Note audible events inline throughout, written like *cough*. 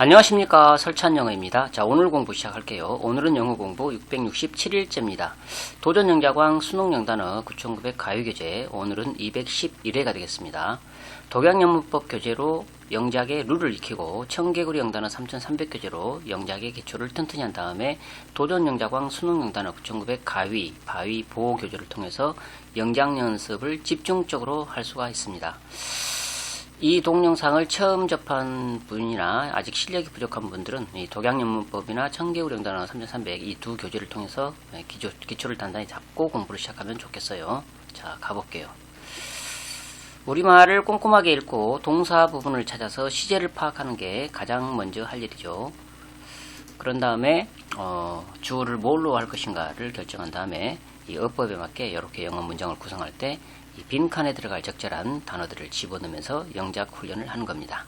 안녕하십니까 설찬영어입니다. 자 오늘 공부 시작할게요. 오늘은 영어 공부 667일째입니다. 도전 영자광 수능 영단어 9900 가요 교재 오늘은 211회가 되겠습니다. 독양연문법 교재로 영작의 룰을 익히고 청개구리 영단어 3300 교재로 영작의 기초를 튼튼히 한 다음에 도전 영자광 수능 영단어 9900 가위, 바위 보호 교재를 통해서 영작 연습을 집중적으로 할 수가 있습니다. 이 동영상을 처음 접한 분이나 아직 실력이 부족한 분들은 이 독양연문법이나 청개구령단어 3300 이 두 교재를 통해서 네, 기초, 기초를 단단히 잡고 공부를 시작하면 좋겠어요. 자, 가볼게요. 우리말을 꼼꼼하게 읽고 동사 부분을 찾아서 시제를 파악하는 게 가장 먼저 할 일이죠. 그런 다음에 어, 주어를 뭘로 할 것인가를 결정한 다음에 이 어법에 맞게 이렇게 영어 문장을 구성할 때이 빈칸에 들어갈 적절한 단어들을 집어넣으면서 영작 훈련을 하는 겁니다.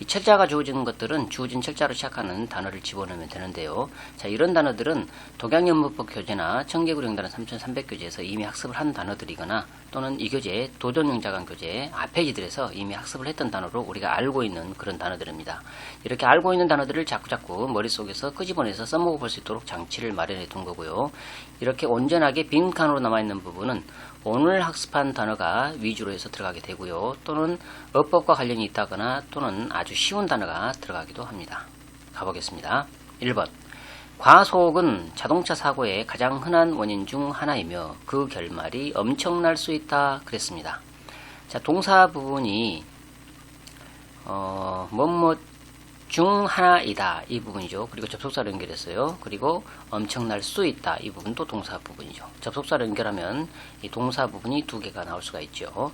이 철자가 주어지는 것들은 주어진 철자로 시작하는 단어를 집어넣으면 되는데요. 자, 이런 단어들은 독양연문법 교재나 청개구령단어 3300 교재에서 이미 학습을 한 단어들이거나 또는 이 교재 도전영자강 교재 앞페이지들에서 이미 학습을 했던 단어로 우리가 알고 있는 그런 단어들입니다. 이렇게 알고 있는 단어들을 자꾸자꾸 머릿속에서 끄집어내서 써먹어 볼 수 있도록 장치를 마련해 둔 거고요. 이렇게 온전하게 빈칸으로 남아있는 부분은 오늘 학습한 단어가 위주로 해서 들어가게 되고요. 또는 어법과 관련이 있다거나 또는 아주 쉬운 단어가 들어가기도 합니다. 가보겠습니다. 1번. 과속은 자동차 사고의 가장 흔한 원인 중 하나이며 그 결말이 엄청날 수 있다 그랬습니다. 자, 동사 부분이 어, 뭐뭐 중 하나이다 이 부분이죠. 그리고 접속사를 연결했어요. 그리고 엄청날 수 있다 이 부분도 동사 부분이죠. 접속사를 연결하면 이 동사 부분이 두 개가 나올 수가 있죠.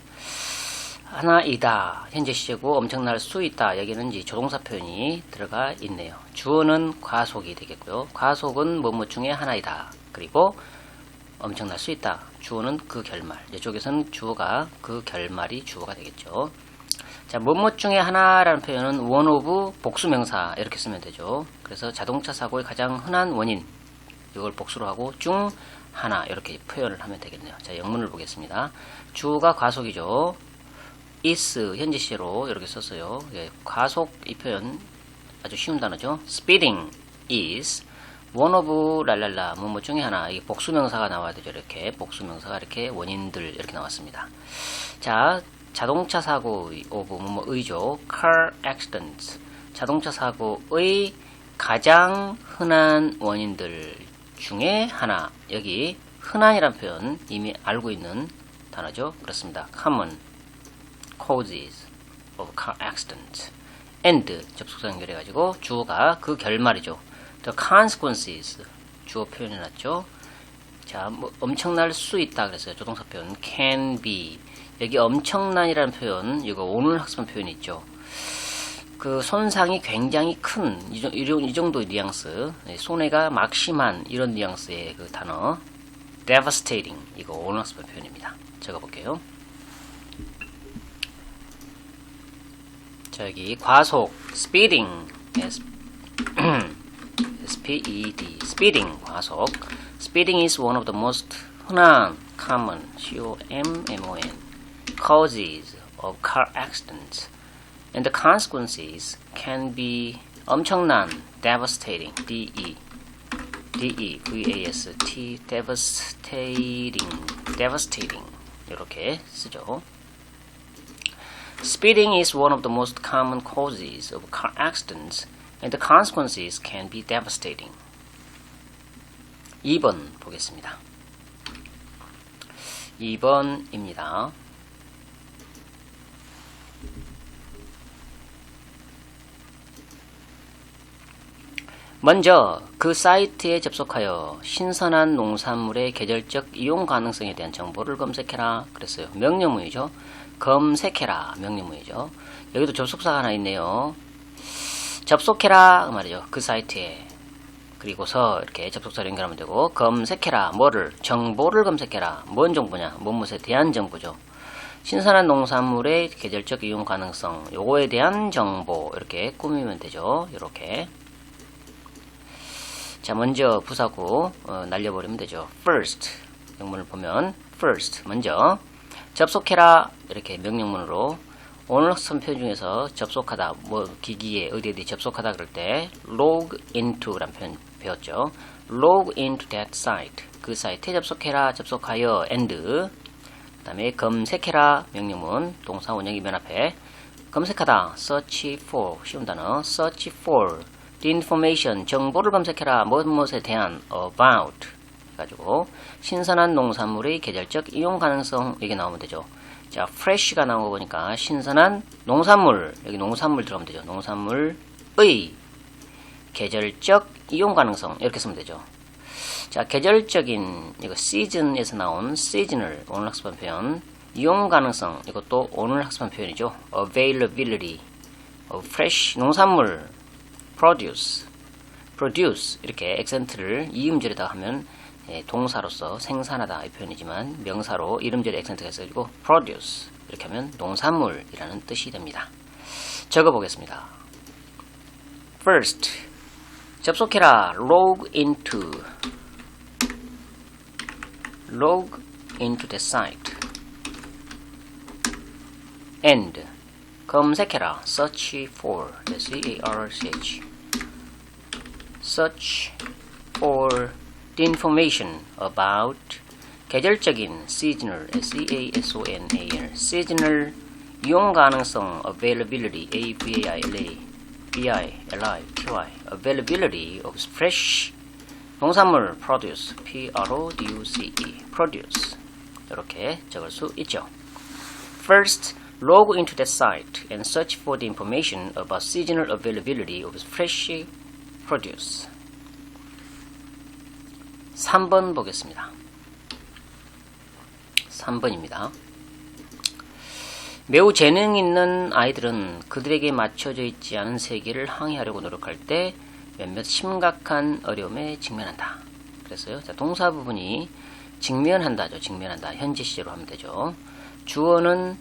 하나이다 현재 시제고 엄청날 수 있다 여기는 이제 조동사 표현이 들어가 있네요. 주어는 과속이 되겠고요. 과속은 뭐뭐 중에 하나이다. 그리고 엄청날 수 있다. 주어는 그 결말. 이쪽에서는 주어가 그 결말이 주어가 되겠죠. 자, 뭐뭐 중에 하나라는 표현은 one of 복수명사 이렇게 쓰면 되죠. 그래서 자동차 사고의 가장 흔한 원인 이걸 복수로 하고 중 하나 이렇게 표현을 하면 되겠네요. 자, 영문을 보겠습니다. 주어가 과속이죠. is 현재 시제로 이렇게 썼어요. 예, 과속 이 표현 아주 쉬운 단어죠. speeding is one of 랄랄라 뭐뭐 중에 하나 이 복수명사가 나와야 되죠. 이렇게 복수명사가 이렇게 원인들 이렇게 나왔습니다. 자, 자동차 사고의 오브 뭐뭐의죠. car accidents. 자동차 사고의 가장 흔한 원인들 중에 하나. 여기 흔한이란 표현 이미 알고 있는 단어죠. 그렇습니다. common causes of car accidents. and 접속사 연결해 가지고 주어가 그 결말이죠. the consequences 주어 표현해 놨죠. 자, 뭐 엄청날 수 있다 그랬어요. 조동사 표현 can be 여기 엄청난이라는 표현, 이거 오늘 학습한 표현이 있죠. 그 손상이 굉장히 큰, 이, 이 정도의 뉘앙스, 네, 손해가 막심한 이런 뉘앙스의 그 단어, devastating, 이거 오늘 학습한 표현입니다. 적어볼게요. 자, 여기 과속, speeding, S-P-E-D, *clears throat* speeding, 과속. Speeding is one of the most 흔한, common, C-O-M-M-O-N, causes of car accidents, and the consequences can be 엄청난, devastating, D-E, D-E, V-A-S-T, devastating, devastating 이렇게 쓰죠. Speeding is one of the most common causes of car accidents, and the consequences can be devastating. 2번 보겠습니다. 2번입니다. 먼저 그 사이트에 접속하여 신선한 농산물의 계절적 이용 가능성에 대한 정보를 검색해라 그랬어요. 명령문이죠. 검색해라 명령문이죠. 여기도 접속사가 하나 있네요. 접속해라 그 말이죠. 그 사이트에 그리고서 이렇게 접속사를 연결하면 되고 검색해라 뭐를 정보를 검색해라 뭔 정보냐 뭔무엇에 대한 정보죠. 신선한 농산물의 계절적 이용 가능성 요거에 대한 정보 이렇게 꾸미면 되죠. 이렇게 자, 먼저 부사구 어, 날려버리면 되죠. first 영문을 보면 first 먼저 접속해라 이렇게 명령문으로 오늘 표현 중에서 접속하다, 뭐 기기에 어디 어디 접속하다 그럴 때 log into라는 표현 배웠죠. log into that site. 그 사이트에 접속해라, 접속하여 and 그 다음에 검색해라 명령문 동사 원형이 맨 앞에 검색하다 search for 쉬운 단어 search for the information 정보를 검색해라 무엇 무엇에 대한 about 해가지고 신선한 농산물의 계절적 이용 가능성 여기 나오면 되죠. 자, fresh가 나온 거 보니까 신선한 농산물 여기 농산물 들어가면 되죠. 농산물의 계절적 이용 가능성 이렇게 쓰면 되죠. 자, 계절적인 이거 시즌에서 나온 seasonal 오늘 학습한 표현 이용 가능성 이것도 오늘 학습한 표현이죠. availability fresh 농산물 produce produce 이렇게 액센트를 이음절에다 하면 예, 동사로서 생산하다 이 표현이지만 명사로 이름절에 액센트가 있어가지고 produce 이렇게 하면 농산물이라는 뜻이 됩니다. 적어보겠습니다. First 접속해라 log into log into the site and 검색해라 search for S-E-A-R-C-H search for the information about 계절적인 seasonal S-E-A-S-O-N-A-L seasonal 이용 가능성 availability A-V-A-I-L-A B-I-L-I-T-Y availability of fresh 농산물 produce P-R-O-D-U-C-E produce 이렇게 적을 수 있죠. First, log into the site and search for the information about seasonal availability of fresh produce. 3번 보겠습니다. 3번입니다. 매우 재능 있는 아이들은 그들에게 맞춰져 있지 않은 세계를 항해하려고 노력할 때 몇몇 심각한 어려움에 직면한다. 그래서요. 자, 동사 부분이 직면한다죠. 직면한다. 현재 시제로 하면 되죠. 주어는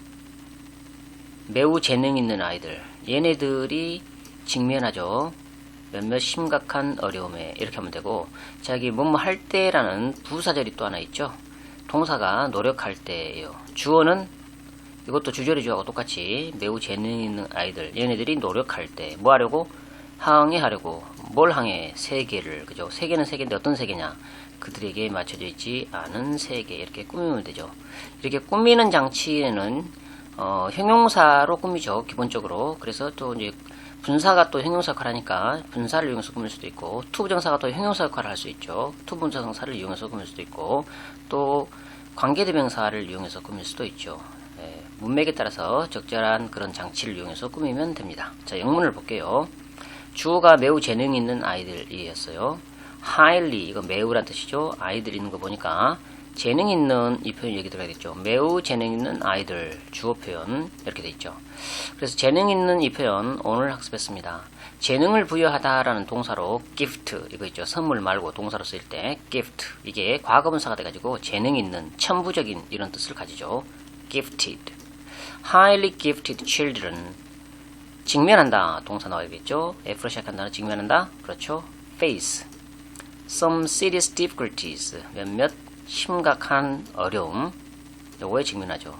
매우 재능 있는 아이들. 얘네들이 직면하죠. 몇몇 심각한 어려움에 이렇게 하면 되고 자기 뭐뭐 할 때라는 부사절이 또 하나 있죠. 동사가 노력할 때예요. 주어는 이것도 주절이 주하고 똑같이 매우 재능 있는 아이들. 얘네들이 노력할 때 뭐 하려고? 항해하려고. 뭘 항해? 세계를. 그죠? 세계는 세계인데 어떤 세계냐? 그들에게 맞춰져 있지 않은 세계. 이렇게 꾸미면 되죠. 이렇게 꾸미는 장치에는 어, 형용사로 꾸미죠 기본적으로. 그래서 또 이제 분사가 또 형용사 역할을 하니까 분사를 이용해서 꾸밀 수도 있고 투부정사가 또 형용사 역할을 할 수 있죠. 투분사성사를 이용해서 꾸밀 수도 있고 또 관계대명사를 이용해서 꾸밀 수도 있죠. 예, 문맥에 따라서 적절한 그런 장치를 이용해서 꾸미면 됩니다. 자 영문을 볼게요. 주어가 매우 재능 있는 아이들이었어요. highly 이거 매우란 뜻이죠. 아이들 있는 거 보니까 재능 있는 이 표현 여기 들어가겠죠. 매우 재능 있는 아이들 주어 표현 이렇게 돼 있죠. 그래서 재능 있는 이 표현 오늘 학습했습니다. 재능을 부여하다라는 동사로 gift 이거 있죠. 선물 말고 동사로 쓰일 때 gift 이게 과거분사가 돼가지고 재능 있는 천부적인 이런 뜻을 가지죠. gifted highly gifted children 직면한다. 동사 나와야겠죠. F로 시작한 단어 직면한다. 그렇죠. face. Some serious difficulties. 몇몇 심각한 어려움. 요거에 직면하죠.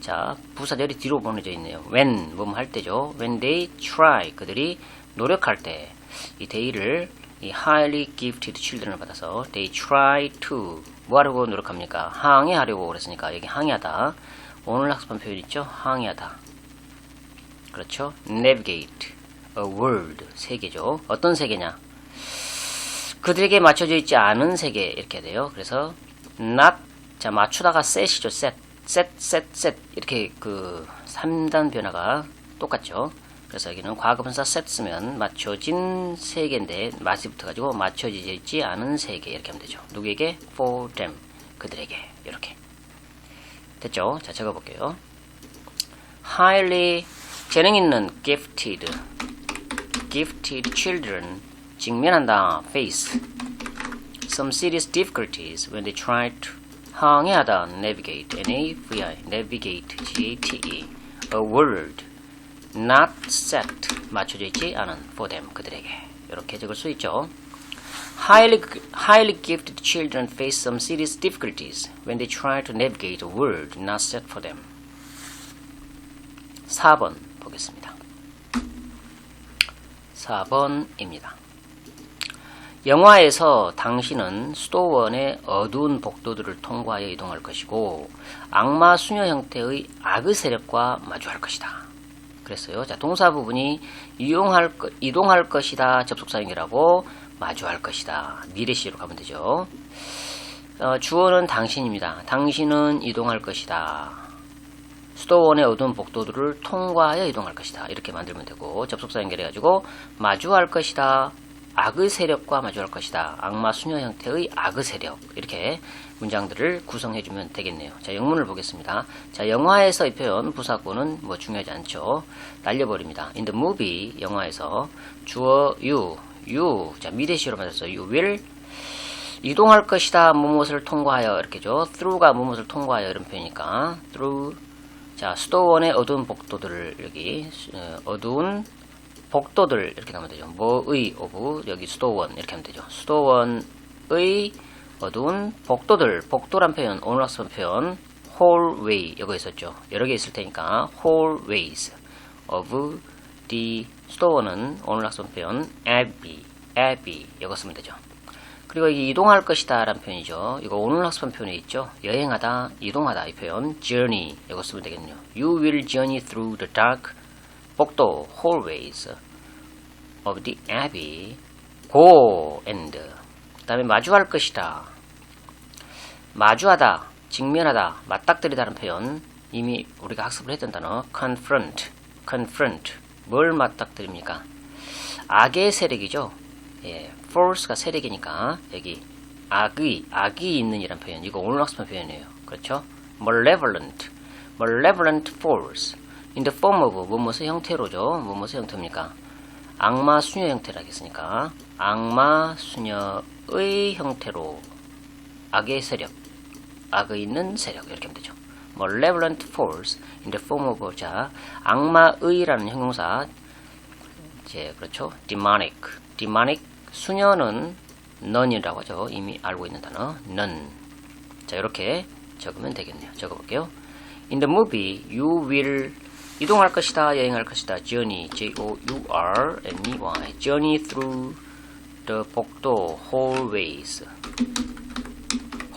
자, 부사절이 뒤로 보내져 있네요. when, 뭐뭐 할 때죠. when they try. 그들이 노력할 때. 이 day를 이 highly gifted children을 받아서 they try to 뭐 하려고 노력합니까? 항해하려고 그랬으니까 여기 항해하다. 오늘 학습한 표현 있죠? 항해하다. 그렇죠? navigate a world 세계죠. 어떤 세계냐? 그들에게 맞춰져 있지 않은 세계 이렇게 돼요. 그래서 not 자 맞추다가 set이죠. set set set set 이렇게 그 3단 변화가 똑같죠. 그래서 여기는 과거분사 set 쓰면 맞춰진 세계인데 마치 붙어 가지고 맞춰져 있지 않은 세계 이렇게 하면 되죠. 누구에게? for them 그들에게 이렇게 됐죠? 자 적어 볼게요. highly 재능 있는 gifted, gifted children 직면한다 face some serious difficulties when they try to 항해하다 navigate N-A-V-I navigate G-A-T-E a world not set 맞춰져 있지 않은 for them 그들에게 이렇게 적을 수 있죠. Highly, highly gifted children face some serious difficulties when they try to navigate a world not set for them. 4번 보겠습니다. 4번입니다. 영화에서 당신은 수도원의 어두운 복도들을 통과하여 이동할 것이고 악마 수녀 형태의 악의 세력과 마주할 것이다. 그랬어요. 자, 동사 부분이 이용할 거- 이동할 것이다. 접속사 연결하고 마주할 것이다. 미래시로 가면 되죠. 어, 주어는 당신입니다. 당신은 이동할 것이다. 수도원의 어두운 복도들을 통과하여 이동할 것이다. 이렇게 만들면 되고 접속사 연결해가지고 마주할 것이다. 악의 세력과 마주할 것이다. 악마 수녀 형태의 악의 세력 이렇게 문장들을 구성해주면 되겠네요. 자 영문을 보겠습니다. 자 영화에서 이 표현 부사구는 뭐 중요하지 않죠. 날려버립니다. In the movie 영화에서 주어 you you 자 미래시로 맞았어. You will 이동할 것이다. 무엇을 통과하여 이렇게죠. through가 무엇을 통과하여 이런 표현이니까 through 자 수도원의 어두운 복도들을 여기 어, 어두운 복도들 이렇게 나오면 되죠. 뭐의 오브 여기 수도원 이렇게 하면 되죠. 수도원의 어두운 복도들 복도란 표현 학습 표현 hallway 여기 있었죠. 여러 개 있을 테니까 hallways of the 수도원은 오늘 학습 표현 abbey abbey 이거 쓰면 되죠. 그리고 이 이동할 것이다 라는 표현이죠. 이거 오늘 학습한 표현에 있죠. 여행하다, 이동하다 이 표현 journey 이거 쓰면 되겠네요. You will journey through the dark 복도 hallways of the abbey go and 그 다음에 마주할 것이다. 마주하다, 직면하다, 맞닥뜨리다는 표현 이미 우리가 학습을 했던 단어 confront, confront 뭘 맞닥뜨립니까? 악의 세력이죠. 예, force가 세력이니까 여기 악의, 악이 있는 이란 표현 이거 오늘 학습한 표현이에요. 그렇죠? malevolent, malevolent force in the form of 무엇의 형태로죠? 무엇의 형태입니까? 악마 수녀 형태라 했으니까 악마 수녀의 형태로 악의 세력, 악의 있는 세력 이렇게 하면 되죠. malevolent force in the form of 자 악마의라는 형용사 이제 그렇죠. demonic, demonic 수녀는 none이라고 하죠. 이미 알고 있는 단어 none. 자 이렇게 적으면 되겠네요. 적어볼게요. In the movie, you will 이동할 것이다, 여행할 것이다. Journey, J-O-U-R-N-E-Y. Journey through the 복도 hallways,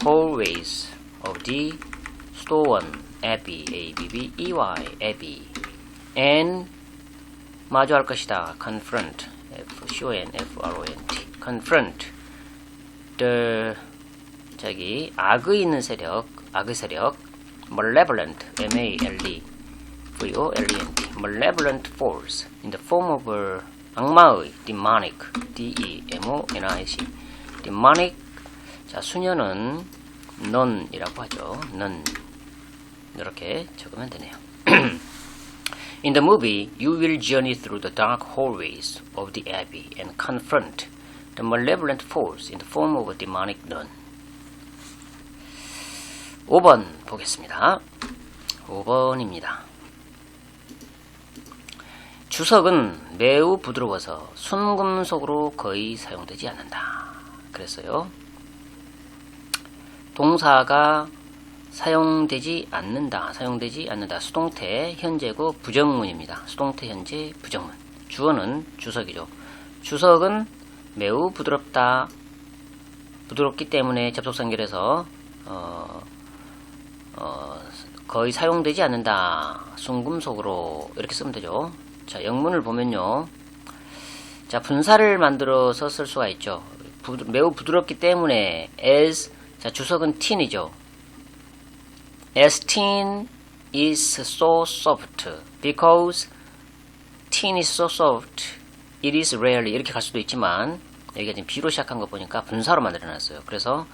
hallways of the 수도원 Abbey, A-B-B-E-Y, Abbey, and 마주할 것이다. confront, F-C-O-N-F-R-O-N-T, confront the 저기 악의 있는 세력, 악의 세력, malevolent, M-A-L-E, V-O-L-E-N-T, malevolent force in the form of a 악마의 demonic, D-E-M-O-N-I-C, demonic. 자 수녀는 non이라고 하죠. non 이렇게 적으면 되네요. In the movie, you will journey through the dark hallways of the abbey and confront the malevolent force in the form of a demonic nun. 5번 보겠습니다. 5번입니다. 주석은 매우 부드러워서 순금속으로 거의 사용되지 않는다. 그랬어요. 동사가 사용되지 않는다. 사용되지 않는다. 수동태 현재고 부정문입니다. 수동태 현재 부정문. 주어는 주석이죠. 주석은 매우 부드럽다. 부드럽기 때문에 접속사 연결해서 어, 어, 거의 사용되지 않는다. 순금속으로 이렇게 쓰면 되죠. 자, 영문을 보면요. 자, 분사를 만들어서 쓸 수가 있죠. 부, 매우 부드럽기 때문에 as 자, 주석은 tin이죠. as tin is so soft because tin is so soft it is rarely 이렇게 갈 수도 있지만 여기가 지금 B로 시작한 거 보니까 분사로 만들어 놨어요. 그래서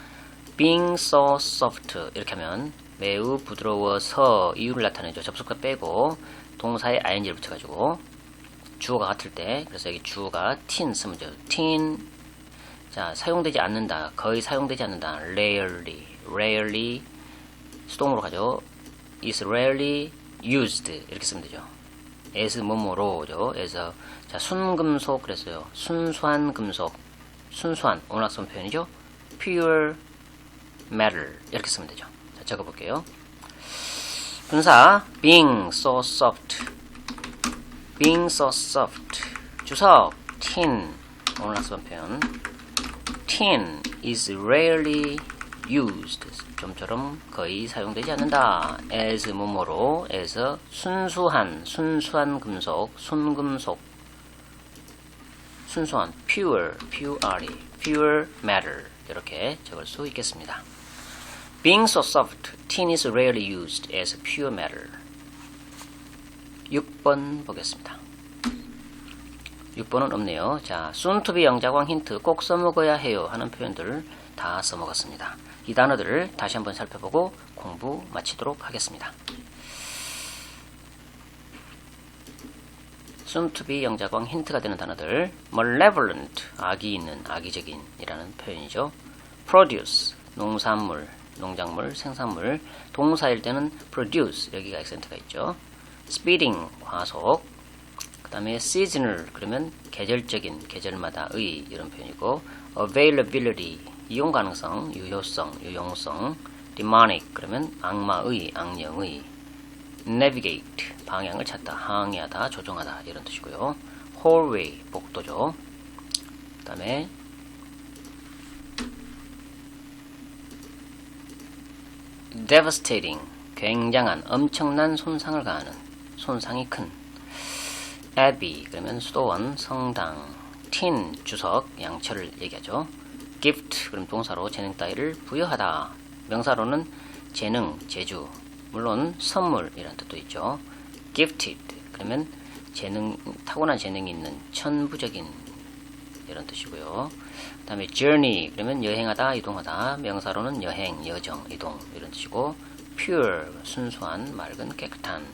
being so soft 이렇게 하면 매우 부드러워서 이유를 나타내죠. 접속사 빼고 동사에 ing를 붙여가지고 주어가 같을 때 그래서 여기 주어가 tin 쓰면 돼요. tin 자 사용되지 않는다. 거의 사용되지 않는다. rarely rarely 수동으로 가죠. is rarely used 이렇게 쓰면 되죠. as 뭐뭐로죠. as 자 순금속 그랬어요. 순수한 금속 순수한 학습 표현이죠. pure metal 이렇게 쓰면 되죠. 자 적어볼게요. 분사 being so soft being so soft. 주석, tin. 오늘 학습한 표현. tin is rarely used. 좀처럼 거의 사용되지 않는다. as 뭐뭐로 as 순수한, 순수한 금속, 순금속. 순수한, pure, pure, pure matter. 이렇게 적을 수 있겠습니다. Being so soft, tin is rarely used as pure matter. 6번 보겠습니다. 6번은 없네요. 자, soon to be 영자광 힌트 꼭 써먹어야 해요 하는 표현들 다 써먹었습니다. 이 단어들을 다시 한번 살펴보고 공부 마치도록 하겠습니다. soon to be 영자광 힌트가 되는 단어들 malevolent, 악이 있는, 악의적인 이라는 표현이죠. produce, 농산물, 농작물, 생산물 동사일 때는 produce, 여기가 액센트가 있죠. speeding, 과속 그 다음에 seasonal, 그러면 계절적인, 계절마다의 이런 표현이고 availability, 이용 가능성, 유효성, 유용성 demonic, 그러면 악마의, 악령의 navigate, 방향을 찾다, 항해하다, 조종하다 이런 뜻이고요. hallway, 복도죠. 그 다음에 devastating, 굉장한, 엄청난 손상을 가하는, 손상이 큰. abbey, 그러면 수도원, 성당. tin, 주석, 양철을 얘기하죠. gift, 그럼 동사로 재능 따위를 부여하다. 명사로는 재능, 재주. 물론 선물이라는 뜻도 있죠. gifted, 그러면 재능, 타고난 재능이 있는 천부적인 이런 뜻이고요. 그 다음에 journey 그러면 여행하다 이동하다 명사로는 여행 여정 이동 이런 뜻이고 pure 순수한 맑은 깨끗한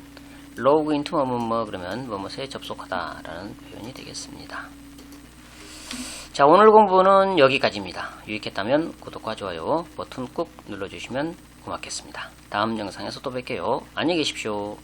log into 뭐뭐뭐 그러면 뭐뭐에 접속하다 라는 표현이 되겠습니다. 자 오늘 공부는 여기까지입니다. 유익했다면 구독과 좋아요 버튼 꾹 눌러주시면 고맙겠습니다. 다음 영상에서 또 뵐게요. 안녕히 계십시오